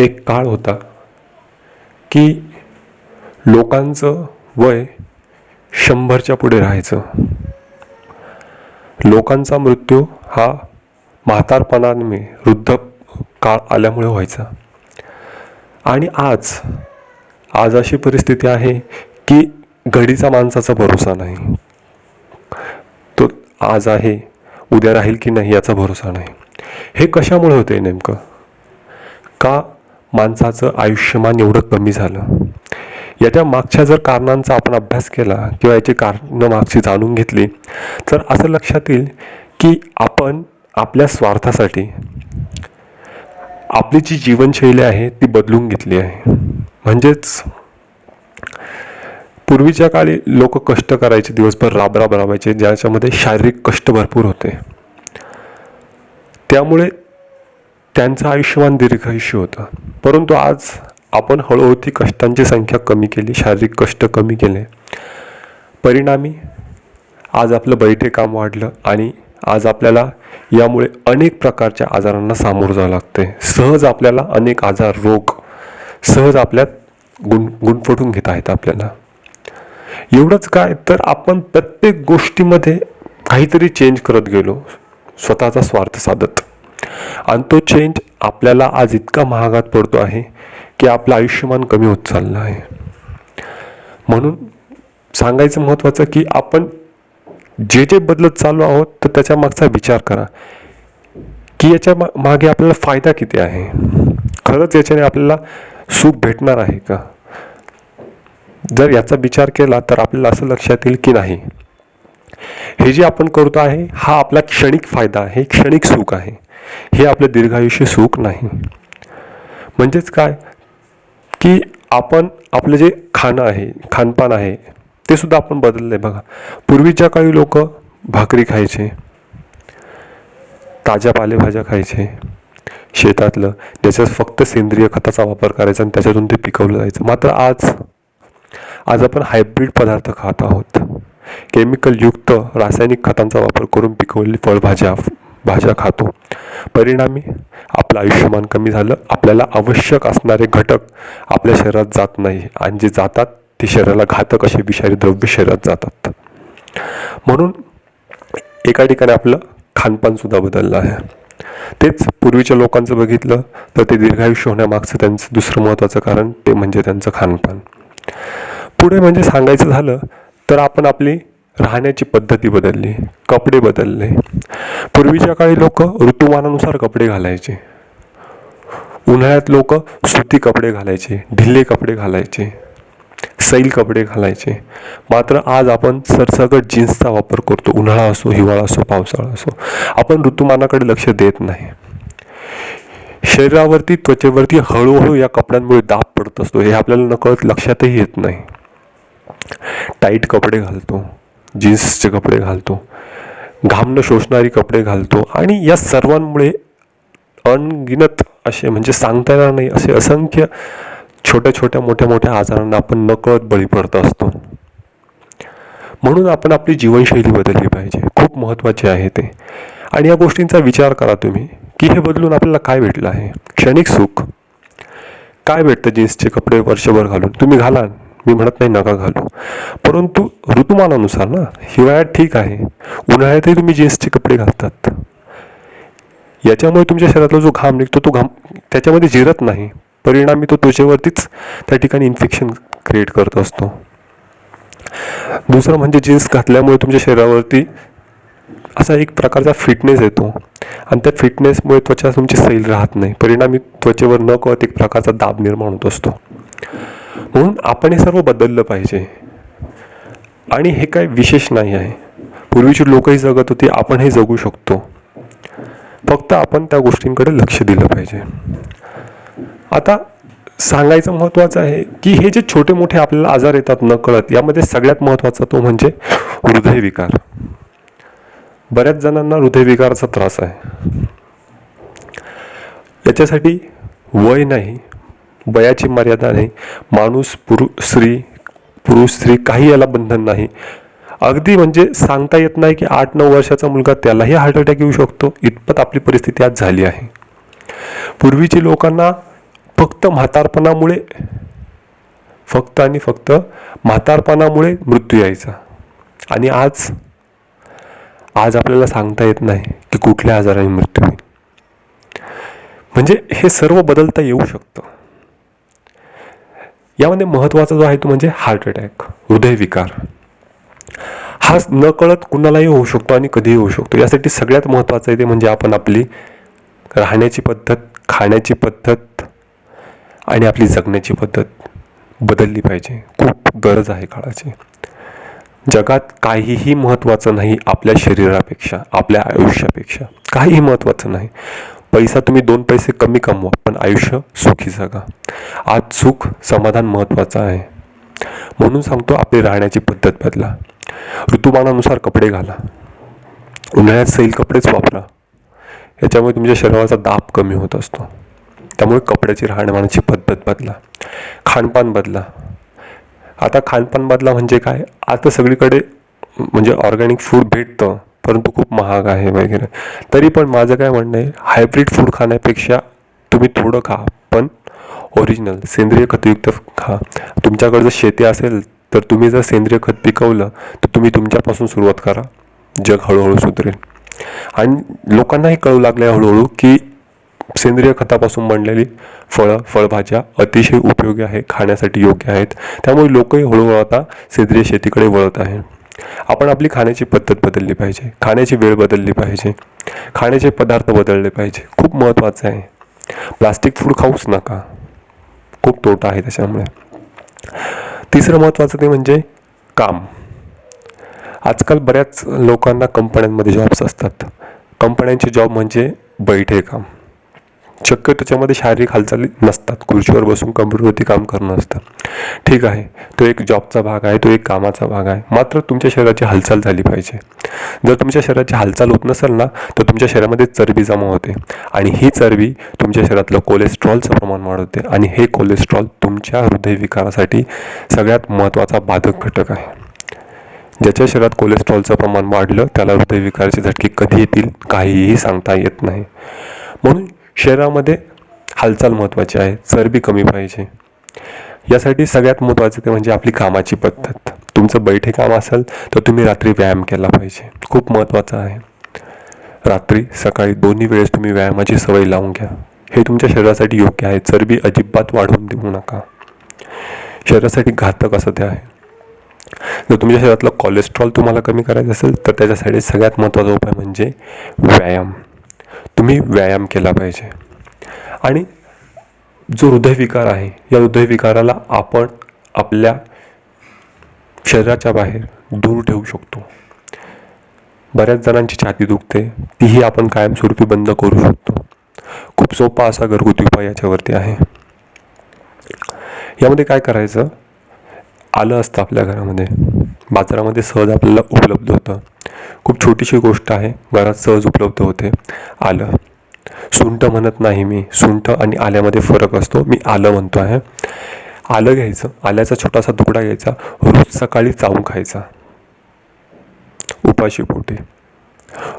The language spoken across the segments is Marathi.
एक काळ होता की लोकांचं वय शंभरच्या पुढे राहायचं. लोकांचा मृत्यू हा म्हातारपणाने वृद्ध काळ आल्यामुळे व्हायचा. आणि आज आज अशी परिस्थिती आहे की घडीचा माणसाचा भरोसा नाही. तो आज आहे उद्या राहील की नाही याचा भरोसा नाही. हे कशामुळे होते नेमकं? का माणसाचं आयुष्यमान एवढं कमी झालं. याच्या मागच्या जर कारणांचा आपण अभ्यास केला किंवा याची कारणं मागची जाणून घेतली तर असं लक्षात येईल की आपण आपल्या स्वार्थासाठी आपली जी जीवनशैली आहे ती बदलून घेतली आहे. म्हणजेच पूर्वीच्या काळी लोक कष्ट करायचे दिवसभर राबराब राबायचे ज्याच्यामध्ये शारीरिक कष्ट भरपूर होते. त्यामुळे त्यांचं आयुष्यमान दीर्घायुष्य होतं. परंतु आज आपण हळूहळू ती कष्टांची संख्या कमी केली शारीरिक कष्ट कमी केले. परिणामी आज आपलं बैठे काम वाढलं आणि आज आपल्याला यामुळे अनेक प्रकारच्या आजारांना सामोरं जावं लागते सहज आपल्याला अनेक आजार रोग सहज आपल्यात गुण गुणफटून घेत आहेत आपल्याला. एवढंच काय तर आपण प्रत्येक गोष्टीमध्ये काहीतरी चेंज करत गेलो. स्वतःचा स्वार्थ साधत. आणि तो चेंज आपल्याला आज इतका महागात पडतो आहे की आपलं आयुष्यमान कमी होत चाललं आहे. म्हणून सांगायचं महत्त्वाचं की आपण जे जे बदलत चाललो आहोत तर त्याच्या मागचा विचार करा की याच्या मा मागे आपल्याला फायदा किती आहे? खरंच याच्याने आपल्याला सुख भेटणार आहे का? जर याचा विचार केला तर आपल्याला असं लक्षात येईल की नाही. हे जे आपण करतो आहे हा आपला क्षणिक फायदा आहे क्षणिक सुख आहे. हे आपलं दीर्घायुष्य सुख नाही. म्हणजेच काय? की आपण आपलं जे खाणं आहे खानपान आहे ते सुद्धा आपण बदललं आहे बघा. पूर्वीच्या काळी लोक भाकरी खायचे ताज्या पालेभाज्या खायचे. शेतातलं ज्याच्यात फक्त सेंद्रिय खताचा वापर करायचा आणि त्याच्यातून ते पिकवलं जायचं. मात्र आज आज आपण हायब्रिड पदार्थ खात आहोत. केमिकलयुक्त रासायनिक खतांचा वापर करून पिकवलेली फळभाज्या भाज्या खातो. परिणामी आपलं आयुष्यमान कमी झालं. आपल्याला आवश्यक असणारे घटक आपल्या शरीरात जात नाही आणि जे जातात ते शरीराला घातक असे विषारी द्रव्य शरीरात जातात. म्हणून एका ठिकाणी आपलं खानपानसुद्धा बदललं आहे. तेच पूर्वीच्या लोकांचं बघितलं तर ते दीर्घायुष्य होण्यामागचं त्यांचं दुसरं महत्त्वाचं कारण ते म्हणजे त्यांचं खानपान. पुढे म्हणजे सांगायचं झालं तर आपण आपली राहण्याची पद्धती बदलली कपडे बदलले. पूर्वीच्या काळी लोक ऋतुमानानुसार कपडे घालायचे. उन्हाळ्यात लोक सुती कपडे घालायचे ढिल्ले कपडे घालायचे सैल कपडे घालायचे. मात्र आज आपण सरसकट जीन्सचा वापर करतो उन्हाळा असो हिवाळा असो पावसाळा असो. आपण ऋतुमानाकडे लक्ष देत नाही. शरीरावरती त्वचेवरती हळूहळू या कपड्यांमुळे दाब पडत असतो हे आपल्याला नकळत लक्षातही येत नाही. टाईट कपडे घालतो. जीन्सचे कपडे घालतो घामनं शोषणारी कपडे घालतो आणि या सर्वांमुळे अनगिनत असे म्हणजे सांगता येणार नाही असे असंख्य छोट्या छोट्या मोठ्या मोठ्या आजारांना आपण नकळत बळी पडत असतो. म्हणून आपण आपली जीवनशैली बदलली पाहिजे. खूप महत्त्वाचे आहे ते. आणि या गोष्टींचा विचार करा तुम्ही की हे बदलून आपल्याला काय भेटलं आहे? क्षणिक सुख. काय भेटतं जीन्सचे कपडे वर्षभर घालून? तुम्ही घाला मी म्हणत नाही नका घालू. परंतु ऋतुमानानुसार ना हिवाळ्यात ठीक आहे. उन्हाळ्यातही तुम्ही जीन्सचे कपडे घालतात. याच्यामुळे तुमच्या शरीरातला जो घाम निघतो तो घाम त्याच्यामध्ये जिरत नाही. परिणामी तो त्वचेवरतीच त्या ठिकाणी इन्फेक्शन क्रिएट करत असतो. दुसरं म्हणजे जीन्स घातल्यामुळे तुमच्या शरीरावरती असा एक प्रकारचा फिटनेस येतो. आणि त्या फिटनेसमुळे त्वचा तुमची सैल राहत नाही. परिणामी त्वचेवर न कळत एक प्रकारचा दाब निर्माण होत असतो. म्हणून आपण हे सर्व बदललं पाहिजे. आणि हे काय विशेष नाही आहे. पूर्वीची लोकही जगत होती आपणही जगू शकतो. फक्त आपण त्या गोष्टींकडे लक्ष दिलं पाहिजे. आता सांगायचं महत्त्वाचं आहे की हे जे छोटे मोठे आपल्याला आजार येतात न कळत यामध्ये सगळ्यात महत्त्वाचा तो म्हणजे हृदयविकार. बऱ्याच जणांना हृदयविकाराचा त्रास आहे. याच्यासाठी वय नाही वयाची मर्यादा नाही. माणूस पुरु स्त्री पुरुष स्त्री काही याला बंधन नाही. अगदी म्हणजे सांगता येत नाही की आठ नऊ वर्षाचा मुलगा त्यालाही हार्ट अटॅक येऊ शकतो. इतपत आपली परिस्थिती आज झाली आहे. पूर्वीची लोकांना फक्त म्हातारपणामुळे फक्त आणि फक्त म्हातारपणामुळे मृत्यू यायचा. आणि आज आज आपल्याला सांगता येत नाही की कुठल्या आजाराने मृत्यू होईल. म्हणजे हे सर्व बदलता येऊ शकतं. यामध्ये महत्त्वाचा जो आहे तो म्हणजे हार्ट अटॅक हृदयविकार हा न कळत कुणालाही होऊ शकतो आणि कधीही होऊ शकतो. यासाठी सगळ्यात महत्त्वाचं आहे ते म्हणजे आपण आपली राहण्याची पद्धत खाण्याची पद्धत आणि आपली जगण्याची पद्धत बदलली पाहिजे. खूप गरज आहे काळाची. जगात काहीही महत्त्वाचं नाही आपल्या शरीरापेक्षा आपल्या आयुष्यापेक्षा. काहीही महत्त्वाचं नाही. पैसा तुम्ही दोन पैसे कमी कमवा पण आयुष्य सुखी जगा. आज सुख समाधान महत्त्वाचं आहे. म्हणून सांगतो आपली राहण्याची पद्धत बदला. ऋतुमानानुसार कपडे घाला. उन्हाळ्यात सैल कपडेच वापरा. याच्यामुळे तुमच्या शरीराचा दाब कमी होत असतो. त्यामुळे कपड्याची राहणीमानाची पद्धत बदला. खानपान बदला. आता खानपान बदला म्हणजे काय? आता सगळीकडे म्हणजे ऑर्गॅनिक फूड भेटतं. परंतु खूप महाग आहे वगैरे. तरी पण माझं काय म्हणणं आहे हायब्रिड फूड खाण्यापेक्षा तुम्ही थोडं खा पण ओरिजिनल सेंद्रिय खतयुक्त खा. तुमच्याकडे जर शेती असेल तर तुम्ही जर सेंद्रिय खत पिकवलं तर तुम्ही तुमच्यापासून सुरुवात करा. जग हळूहळू सुधरेल. आणि लोकांनाही कळू लागलं आहे हळूहळू की सेंद्रिय खतापासून बनलेली फळं फळभाज्या अतिशय उपयोगी आहे खाण्यासाठी योग्य आहेत. त्यामुळे लोकही हळूहळू आता सेंद्रिय शेतीकडे वळत आहे आपण आपली खाण्याची पद्धत बदलली पाहिजे. खाण्याची वेळ बदलली पाहिजे. खाण्याचे पदार्थ बदलले पाहिजे. खूप महत्त्वाचं आहे. प्लास्टिक फूड खाऊच नका. खूप तोटा आहे त्याच्यामुळे. तिसरं महत्त्वाचं ते म्हणजे काम. आजकाल बऱ्याच लोकांना कंपन्यांमध्ये जॉब्स असतात. कंपन्यांचे जॉब म्हणजे बैठे काम. शक्य त्याच्यामध्ये शारीरिक हालचाली नसतात. खुर्चीवर बसून कम्प्युटरवरती काम करणं असतं. ठीक आहे. तो एक जॉबचा भाग आहे तो एक कामाचा भाग आहे. मात्र तुमच्या शरीराची हालचाल झाली पाहिजे. जर तुमच्या शरीराची हालचाल होत नसेल ना तर तुमच्या शरीरामध्ये चरबी जमा होते. आणि ही चरबी तुमच्या शरीरातलं कोलेस्ट्रॉलचं प्रमाण वाढवते. आणि हे कोलेस्ट्रॉल तुमच्या हृदयविकारासाठी सगळ्यात महत्त्वाचा बाधक घटक आहे. ज्याच्या शरीरात कोलेस्ट्रॉलचं प्रमाण वाढलं त्याला हृदयविकाराचे झटके कधी येतील काहीही सांगता येत नाही. म्हणून शरीरामध्ये हालचाल महत्त्वाची आहे चरबी कमी पाहिजे. यासाठी सगळ्यात महत्त्वाचं ते म्हणजे आपली कामाची पद्धत. तुमचं बैठे काम असेल तर तुम्ही रात्री व्यायाम केला पाहिजे. खूप महत्त्वाचं आहे. रात्री सकाळी दोन्ही वेळेस तुम्ही व्यायामाची सवय लावून घ्या. हे तुमच्या शरीरासाठी योग्य आहे. चरबी अजिबात वाढवून देऊ नका. शरीरासाठी घातक असं ते आहे. जर तुमच्या शरीरातलं कोलेस्ट्रॉल तुम्हाला कमी करायचं असेल तर त्याच्यासाठी सगळ्यात महत्त्वाचा उपाय म्हणजे व्यायाम. तुम्ही व्यायाम केला पाहिजे. आणि जो हृदयविकार आहे या हृदयविकाराला आपण आपल्या शरीराच्या बाहेर दूर ठेवू शकतो. बऱ्याच जणांची छाती दुखते तीही आपण कायमस्वरूपी बंद करू शकतो. खूप सोपा असा घरगुती उपाय याच्यावरती आहे. यामध्ये काय करायचं? आलं असतं आपल्या घरामध्ये. बाजारामध्ये सहज आपल्याला उपलब्ध होतं. खूप छोटीशी गोष्ट आहे. घरात सहज उपलब्ध होते. आलं. सुंठ म्हणत नाही मी. सुंठ आणि आल्यामध्ये फरक असतो. मी आलं म्हणतो आहे. आलं घ्यायचं. आल्याचा छोटासा तुकडा घ्यायचा. रोज सकाळी चावून खायचा. उपाशी पोटी.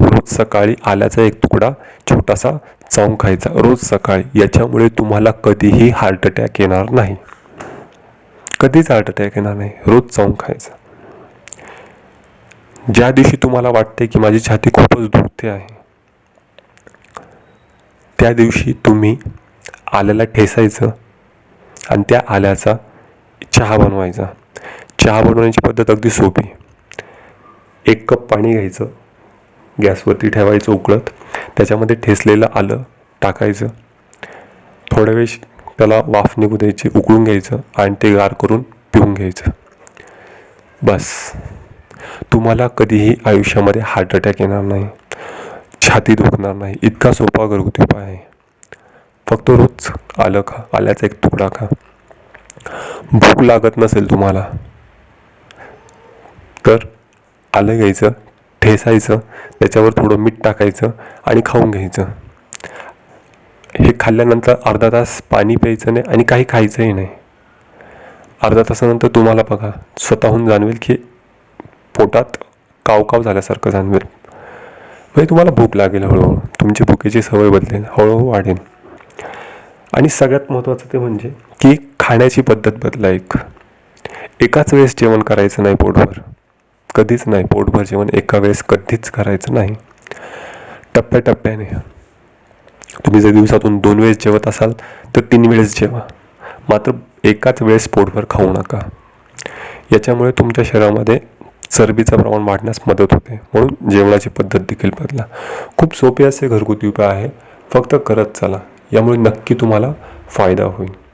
रोज सकाळी आल्याचा एक तुकडा छोटासा चावून खायचा. रोज सकाळी. याच्यामुळे तुम्हाला कधीही हार्ट अटॅक येणार नाही. कधीच हार्ट अटॅक येणार नाही. रोज चावून खायचं. ज्या दिवशी तुम्हाला वाटते की माझी छाती खूपच दुखते आहे त्या दिवशी तुम्ही आल्याला ठेसायचं आणि त्या आल्याचा चहा बनवायचा. चहा बनवण्याची पद्धत अगदी सोपी. एक कप पाणी घ्यायचं गॅसवरती ठेवायचं उकळत त्याच्यामध्ये ठेसलेलं आलं टाकायचं. थोड्या वेळ त्याला वाफ निघू द्यायची उकळून घ्यायचं आणि ते गार करून पिऊन घ्यायचं. बस. तुम्हाला कधीही आयुष्यामध्ये हार्ट अटॅक येणार नाही. छाती दुखणार नाही. इतका सोपा घरगुती उपाय आहे. फक्त रोज आलं खा. आल्याचा एक तुकडा खा. भूक लागत नसेल तुम्हाला तर आलं घ्यायचं ठेसायचं त्याच्यावर थोडं मीठ टाकायचं आणि खाऊन घ्यायचं. हे खाल्ल्यानंतर अर्धा तास पाणी प्यायचं नाही आणि काही खायचंही नाही. अर्धा तासानंतर तुम्हाला बघा स्वतःहून जाणवेल की पोटात कावकाव झाल्यासारखं जाणवेल. म्हणजे तुम्हाला भूक लागेल हळूहळू. तुमची भुकेची सवय बदलेल हळूहळू वाढेल. आणि सगळ्यात महत्त्वाचं ते म्हणजे की खाण्याची पद्धत बदला एक. एकाच वेळेस जेवण करायचं नाही पोटभर. कधीच नाही. पोटभर जेवण एका वेळेस कधीच करायचं नाही. टप्प्याटप्प्याने. तुम्ही जर दिवसातून दोन वेळेस जेवत असाल तर तीन वेळेस जेवा. मात्र एकाच वेळेस पोटभर खाऊ नका. याच्यामुळे तुमच्या शरीरामध्ये चरबीचं प्रमाण वाढण्यास मदत होते. म्हणून जेवणाची पद्धत देखील बदला. खूप सोपे असे घरगुती उपाय आहे फक्त करत चला. यामुळे नक्की तुम्हाला फायदा होईल.